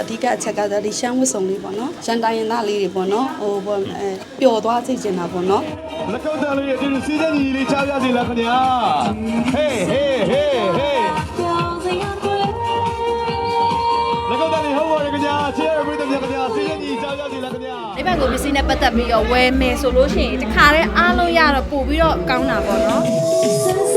တော့အဓိကအချက်ကဆိုဒီရှမ်းဝတ်စုံလေးပေါ့နော်ရှမ်းတိုင်းရင်းသားလေးတွေပေါ့နော်ဟိုပေါ့အဲပျော်သွားစေချင်တာပေါ့နော်လက်ကုပ်တန်လေးရဲ့ဒီစီးတဲ့ညီလေးချားပြစီလားခင်ဗျာဟေးဟေးဟေးဟေးလက်ကုပ်တန်လေးဟုတ်ပါရဲ့ခင်ဗျာချေရပြည်သူများခင်ဗျာစီးတဲ့ညီချားပြစီလားခင်ဗျာဒီဘက်ကိုပစ္စည်းနဲ့ပတ်သက်ပြီးတော့ဝယ်မယ်ဆိုလို့ရှိရင်တခါတည်းအားလုံးရတော့ပို့ပြီးတော့ကောင်းတာပေါ့နော်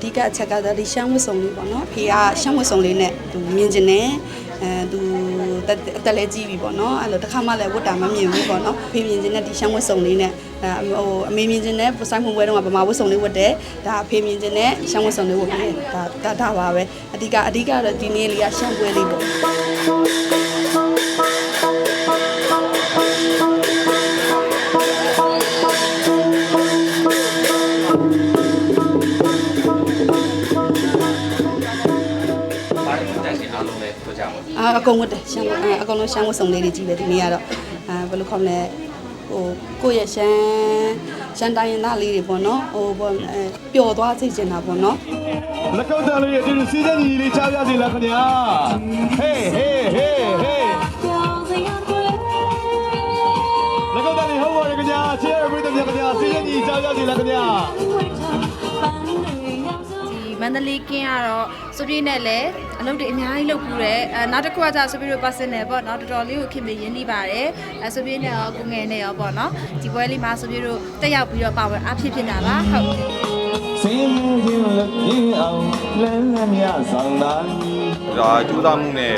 အဓိကအချက်ကတော့ဒီရှမ်းဝတ်စုံလေးပေါ့နော်ဖေကရှမ်းဝတ်စုံလေးနဲ့သူမြင်ကျင်တယ်အဲသူတက်အသက်လည်းကြီးပြီပေါ့နော်အဲ့လိုတစ်ခါမှလည်းဝတ်တာမမြင်ဘူးပေါ့နော်ဖေမြင်ကျင်တဲ့ဒီရှမ်းဝတ်စုံလေးနဲ့အဲဟိုအမေမြင်ကျင်တဲ့ပဆိုင်မှုပွဲတုန်းကဗမာဝတ်စုံလေးဝတ်တယ်ဒါဖေမြင်ကျင်တဲ့ရှမ်းဝတ်စုံလေးဝတ်ပြီးဒါဒါဒါပါပဲအဓိကအဓိကတော့ဒီနေ့လေးကရှမ်းပွဲလေးပေါ့ အာအကုန်ဝတ်တယ်ရှမ်းဝတ်အဲအကုန်လုံးရှမ်းဝတ်စုံလေးတွေကြီးပဲဒီနေ့ကတော့အဲဘယ်လိုခေါမလဲဟိုကိုယ့်ရဲ့ရှမ်းရှမ်းတိုင်းရင်းသားလေးတွေပေါ့နော်ဟိုပေါ့အဲပျော်သွားစေချင်တာပေါ့နော်လက်ကုပ်တန်လေးရဲ့ဒီစီးတဲ့ညီလေးချားပြစီလားခင်ဗျာဟေးဟေးဟေးဟေးလက်ကုပ်တန်လေးဟုတ်ပါရဲ့ခင်ဗျာချေရပြည်သူများခင်ဗျာစီးတဲ့ညီချားပြစီလားခင်ဗျာဒီမန္တလေးကင်းကတော့စပြည့်နဲ့လည်း အလုပ်တွေအများကြီးလုပ်ပူတယ်အဲနောက်တစ်ခုကကျစပြည့်တို့ personal ပေါ့နော်တော်တော်လေးကိုခင်မရင်းနှီးပါတယ်အဲစပြည့်နဲ့ရောကိုငယ်နဲ့ရောပေါ့နော်ဒီပွဲလေးမှာစပြည့်တို့တက်ရောက်ပြီးတော့ပါဝင်အားဖြစ်ဖြစ်တာပါဟုတ်စင်းချင်းလက်ပြအောင်လမ်းလမ်းမြဆောင်တာဒါကြိုးစားမှုနဲ့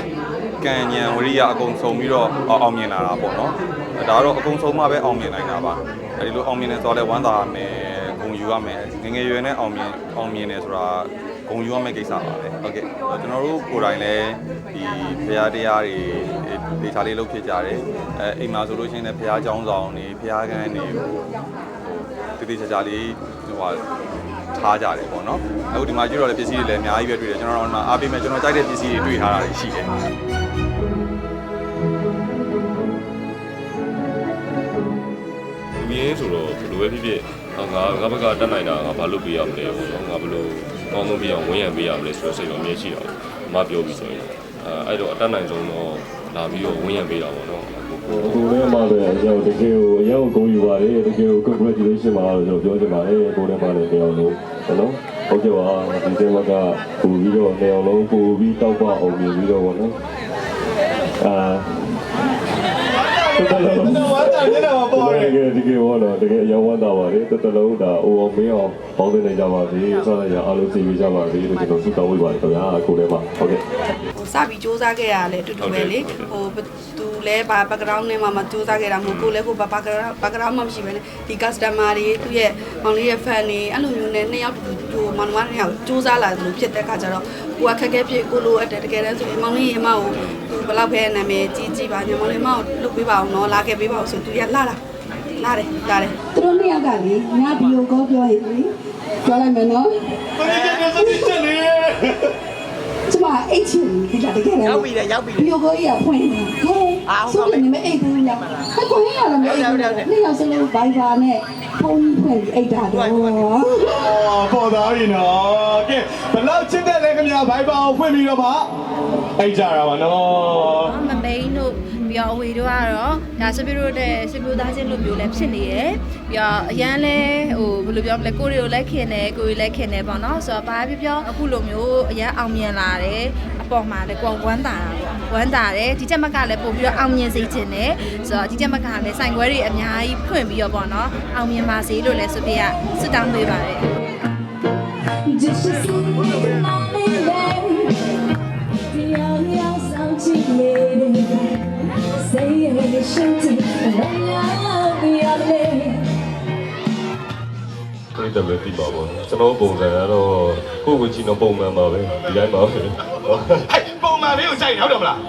ကံဉဏ်ဝရိယအကုန်ဆုံးပြီးတော့အောင်မြင်လာတာပေါ့နော်ဒါကတော့အကုန်ဆုံးမှပဲအောင်မြင်နိုင်တာပါအဲဒီလိုအောင်မြင်နေဆိုတော့လည်းဝမ်းသာရမယ်ဂုဏ်ယူရမယ်ငယ်ငယ်ရွယ်နဲ့အောင်မြင်အောင်မြင်နေဆိုတာ ဂုဏ်ယူရမယ့်ကိစ္စပါပဲဟုတ်ကဲ့ကျွန်တော်တို့ကိုယ်တိုင်လည်းဒီဖရာတရားတွေဒေသလေးလုပ်ဖြစ်ကြတယ်အဲအိမ်မှာဆိုလို့ရှိရင်လည်းဖရာเจ้าဆောင်နေဖရာကန်းနေဟိုတတိချာချာလေးဟိုဟာထားကြတယ်ပေါ့နော်အခုဒီမှာကြည့်တော့လည်းပစ္စည်းတွေလည်းအများကြီးပဲတွေ့တယ်ကျွန်တော်တို့ကအားပေးမယ်ကျွန်တော်ကြိုက်တဲ့ပစ္စည်းတွေတွေ့ထားတာတွေရှိတယ် လူရင်းဆိုတော့ဘယ်လိုပဲဖြစ်ဖြစ်ဟာငါငါဘက်ကတက်နိုင်တာငါဘာလုပ်ပေးရမလဲပေါ့နော်ငါဘယ်လို ကောင်းဆုံးပြအောင်ဝန်းရံပေးရမလဲဆိုတော့စိတ်တော့အမြဲရှိတာအမပြောပြီးဆိုရင်အဲအဲ့တော့အတက်နိုင်ဆုံးတော့လာပြီးတော့ဝန်းရံပေးတာပေါ့နော်ကိုလည်းမှာပဲကျွန်တော်တကယ်ကိုအရောက်ကိုယူပါတယ်တကယ်ကို congratulation ပါလို့ကျွန်တော်ပြောချင်ပါတယ်ကိုလည်းပါတယ်နေအောင်လို့နော်ဟုတ်ကဲ့ပါဒီတဲမကပို့ပြီးတော့နေအောင်လို့ပို့ပြီးတောက်ပအောင်ပြီးတော့ဗောနော်အာ တော်တော်တော့ဝမ်းသာနေတာပါပေါ့တကယ်တကယ်ဟောတော့တကယ်အရောက်ဝမ်းသာပါတယ်တော်တော်လုံးဒါအိုအောင်မင်းအောင်ပေါင်းနေကြပါစေဆောရရအားလုံးသိပြီးကြပါစေလို့ကျွန်တော်ဆုတောင်းဝေးပါတယ်ခင်ဗျာကိုလည်းပါဟုတ်ကဲ့ဟို စပြီးစူးစမ်းခဲ့ရတာလည်းအတူတူပဲလေဟိုသူလည်းဘာ background နဲ့မှမစူးစမ်းခဲ့တာမဟုတ်ကိုလည်းကိုဘာ background background မှမရှိဘဲနဲ့ဒီ customer တွေသူ့ရဲ့မောင်လေးရဲ့ fan တွေအဲ့လိုမျိုးနဲ့နှစ်ယောက်တူတူဟိုမောင်နှမနှစ်ယောက်စူးစမ်းလာတယ်လို့ဖြစ်တဲ့အခါကျတော့ကိုကခက်ခဲဖြစ်ကိုလိုအပ်တယ်တကယ်တမ်းဆိုရင်မောင်လေးရဲ့အမကိုသူဘယ်လောက်ပဲနာမည်ကြီးကြီးပါညမောင်လေးအမကိုလုပ်ပေးပါအောင်နော်လာခဲ့ပေးပါအောင်ဆိုသူရလာတာလာတယ်လာတယ်သူတို့နှစ်ယောက်ကလေငါဘီယိုကောပြောရင်လေပြောလိုက်မယ်နော်ဘယ်လိုလဲစတိချက်လေကျမ အိတ်ချင်ဒီကတကယ်လည်းရောက်ပြီလေရောက်ပြီဘီယိုကိုကြီးကဖွင့်နေတာဟဲ့ဆိုရင်မအိတ်ဘူးလားဟဲ့ကိုကြီးကလည်းမအိတ်ဘူးနေ့ရောက်စလို့ဘိုင်ဘာနဲ့ဖုန်းကြီးဖွင့်ပြီးအိတ်တာတော့အော်ပေါ်သားရင်နော်ကဲဘယ်လောက်ချစ်တဲ့လဲခင်ဗျာဘိုင်ပါအောင်ဖွင့်ပြီးတော့ပါအိတ်ကြတာပါနော် မမိန်တို့ ပြီးတော့အဝေတို့ကတော့ဒါစပြည့်တို့တဲ့စပြည့်သားချင်းလိုမျိုးလည်းဖြစ်နေရယ်ပြီးတော့အရန်လဲဟိုဘယ်လိုပြောမလဲကိုရီကိုလည်းခင်တယ်ကိုရီလည်းခင်တယ်ပေါ့နော်ဆိုတော့ဘာပြောပြောအခုလိုမျိုးအရန်အောင်မြင်လာတယ်အပေါ်မှာလည်းကိုယ်ဝမ်းသာတာပေါ့ဝမ်းသာတယ်ဒီချက်မကလည်းပို့ပြီးတော့အောင်မြင်စေချင်တယ်ဆိုတော့ဒီချက်မကလည်းဆိုင်ခွဲတွေအများကြီးဖွင့်ပြီးတော့ပေါ့နော်အောင်မြင်ပါစေလို့လည်းစပြည့်ကစွတောင်းပေးပါတယ် Just to see my baby. The only ရှင်တီလုံးများ ပြရလေ ပြိတ္တပဲပြီးပါပေါ့ကျွန်တော်ပုံစံကတော့ကိုယ့်ကိုကြည့်တော့ပုံမှန်ပါပဲဒီတိုင်းပါပဲ ဟဲ့ပုံမှန်လေးကိုကြိုက်နေဟုတ်တယ်မလား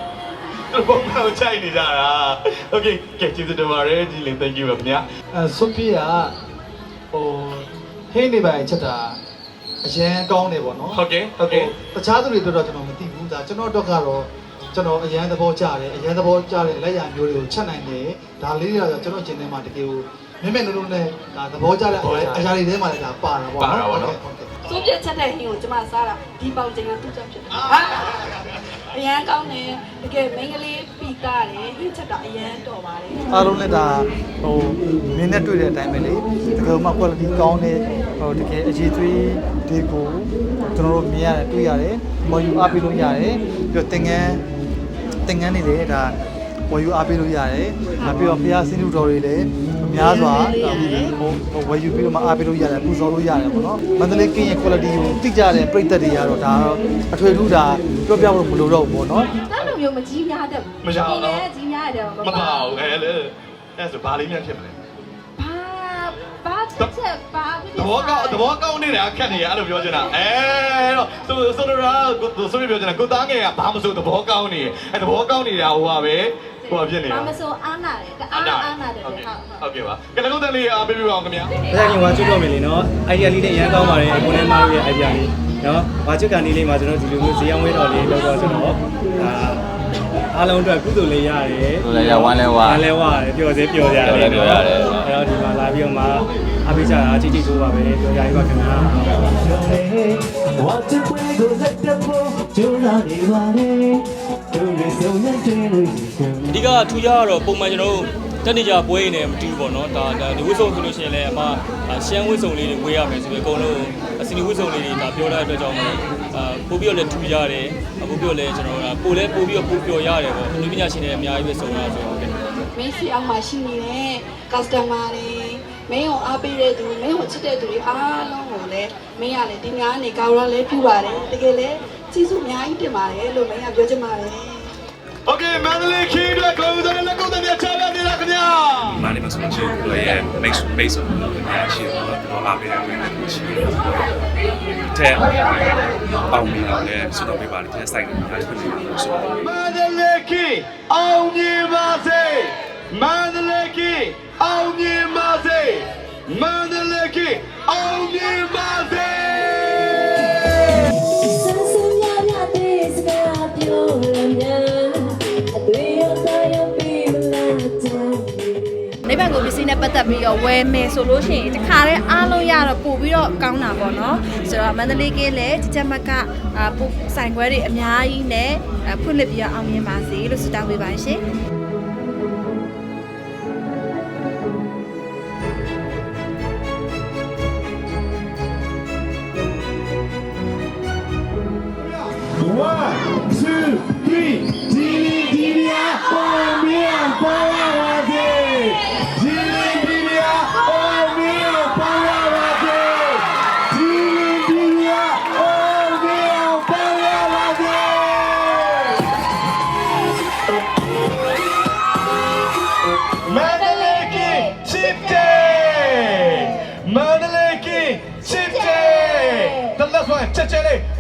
တို့ပုံမှန်ကိုကြိုက်နေကြတာโอเคကဲကျေးဇူးတင်ပါတယ်ကြည်လင် thank you ပါခင်ဗျာ အဲဆိုဖီယာဟိုဟိနေပိုင်ချက်တာအရန်ကောင်းတယ်ပေါ့နော် ဟုတ်ကဲ့ဟုတ်ကဲ့ တခြားသူတွေတို့တော့ကျွန်တော်မသိဘူးဒါကျွန်တော်တို့ကတော့ ကျွန်တော်အရန်သဘောကျတယ်အရန်သဘောကျတဲ့လက်ရမျိုးတွေကိုချက်နိုင်တယ်ဒါလေးတွေကတော့ကျွန်တော်ကျင်ထဲမှာတကယ်ကိုမြဲမြဲလုံးလုံးနဲ့ဒါသဘောကျတဲ့အရာတွေထဲမှာလည်းဒါပါတာပေါ့နော်ဟုတ်ကဲ့ဟုတ်ကဲ့စိုးပြတ်ချက်တဲ့ဟင်းကိုကျမစားတာဒီပေါင်ချိန်ကသူ့ချက်ဖြစ်တယ်ဟာအရန်ကောင်းတယ်တကယ်မိန်းကလေးပီတာတယ်ဟင်းချက်တာအရန်တော်ပါတယ်အားလုံးလည်းဒါဟိုမင်းနဲ့တွေ့တဲ့အတိုင်းပဲလေတကယ်မှ quality ကောင်းတဲ့ဟိုတကယ်အရေးသွေးတွေကိုကျွန်တော်တို့မြင်ရတယ်တွေ့ရတယ်မော်ယူအားပေးလို့ရတယ်ပြီးတော့တင်ငန်း တင်ငန်းနေလေဒါဝယ်ယူအားပေးလို့ရတယ်နောက်ပြီးတော့ဖျားစင်းလူတော်တွေလည်းများစွာဟိုဟိုဝယ်ယူပြီးတော့မှအားပေးလို့ရတယ်ပူဇော်လို့ရတယ်ပေါ့နော်မန္တလေးကင်းရဲ့ quality ကိုသိကြတဲ့ပြည်သက်တွေကတော့ဒါတော့အထွေထူးဒါပြောပြဖို့မလိုတော့ဘူးပေါ့နော်တန်းလိုမျိုးမကြီးများတတ်ဘူးမရအောင်နော်ဒီကြီးများတယ်မပါဘူးအဲလေအဲဆိုဘာလေးများဖြစ်မလဲဘာ ဘာချက်ချက်ဘာဖြစ်သဘောကောက်သဘောကောက်နေတာခက်နေရအဲ့လိုပြောချင်တာအဲတော့ဆိုဆိုတော့ကိုဆိုပြပြောချင်တာကိုသားငယ်ကဘာမဆိုသဘောကောက်နေအဲသဘောကောက်နေတာဟိုပါပဲဟိုပါဖြစ်နေတာဘာမဆိုအားနာတယ်တအားအားနာတယ်ဟုတ်ဟုတ်ဟုတ်ကဲ့ပါကနကုတ်တန်လေးအားပေးပြပါအောင်ခင်ဗျာဒါကြောင့်ဝါချွတ်တော့မယ်လေနော် idea လေးနဲ့အရန်ကောင်းပါတယ်ကိုနဲ့မတို့ရဲ့ idea လေးနော်ဝါချွတ်ကန်လေးလေးမှာကျွန်တော်ဒီလိုမျိုးဇေယျဝဲတော်လေးလောက်တော့ဆိုတော့ဒါ အားလုံးအတွက်ကုသိုလ်လေးရတယ်ကုသိုလ်လေးရဝမ်းလဲဝါဝမ်းလဲဝါရတယ်ပျော်စေပျော်ရတယ်ပျော်လဲပျော်ရတယ်အဲ့တော့ဒီမှာလာပြီးတော့မှအပိချတာချီချီဆိုးပါပဲပျော်ရည်ပါခင်ဗျာ What the way go let the boat ကျိုးလာနေပါလေသူတွေဆုံးနေတယ်လို့ရှင်အဓိကထူးခြားကတော့ပုံမှန်ကျွန်တော်တို့ တက်နေကြပွဲရင်းနဲ့မတူဘူးပေါ့နော်ဒါဒါဒီဝစ်စုံဆိုလို့ရှိရင်လည်းအမဒါရှမ်းဝစ်စုံလေးတွေဝေးရမယ်ဆိုပြီးအကုန်လုံးအစီနီဝစ်စုံလေးတွေဒါပြောတဲ့အတွက်ကြောင့်မို့အာပို့ပြီးတော့လည်းထူးခြားတယ်ပို့ပြီးတော့လည်းကျွန်တော်တို့ပို့လဲပို့ပြီးတော့ပို့ပျော်ရတယ်ပေါ့လူပညာရှင်တွေအများကြီးပဲစုံတာဆိုတော့မင်းစီအောင်မှာရှိနေတဲ့ customer တွေမင်းကိုအားပေးတဲ့သူမင်းကိုချစ်တဲ့သူတွေအားလုံးကိုလည်းမင်းကလည်းဒီများနေကောင်းရလဲပြပါတယ်တကယ်လည်းကျေးဇူးအများကြီးတင်ပါတယ်လို့မင်းကပြောချင်ပါတယ် Okay မန္တလေးခီးအတွက်ကိုယ်စားလှယ်လက်ကုတ်တဲ့ချားပြနေတာခင်ဗျာမာနီမဆိုချေကိုရဲ့ mix base ကိုများရှိတော့တော့အားပေးတဲ့ဝင်နေရှိတယ်။တဲ့အောင်မီတော့လည်းစတော့ပြပါလိမ့်တဲ့ဆိုင်ကိုအားဖြစ်နေလို့ဆိုတော့မန္တလေးခီးအောင်မြင်ပါစေမန္တလေးခီးအောင်မြင်ပါစေမန္တလေးခီးအောင် ပတ်သက်ပြီးတော့ဝယ်မယ်ဆိုလို့ရှိရင်တခါတည်းအားလုံးရတော့ပို့ပြီးတော့ကောင်းတာပေါ့နော်ဆိုတော့မန္တလေးကလည်းကြကြမကပို့ဆိုင်ခွဲတွေအများကြီးနဲ့ဖွင့်လှစ်ပြီးတော့အောင်မြင်ပါစေလို့ဆုတောင်းပေးပါရှင်3 chercher aller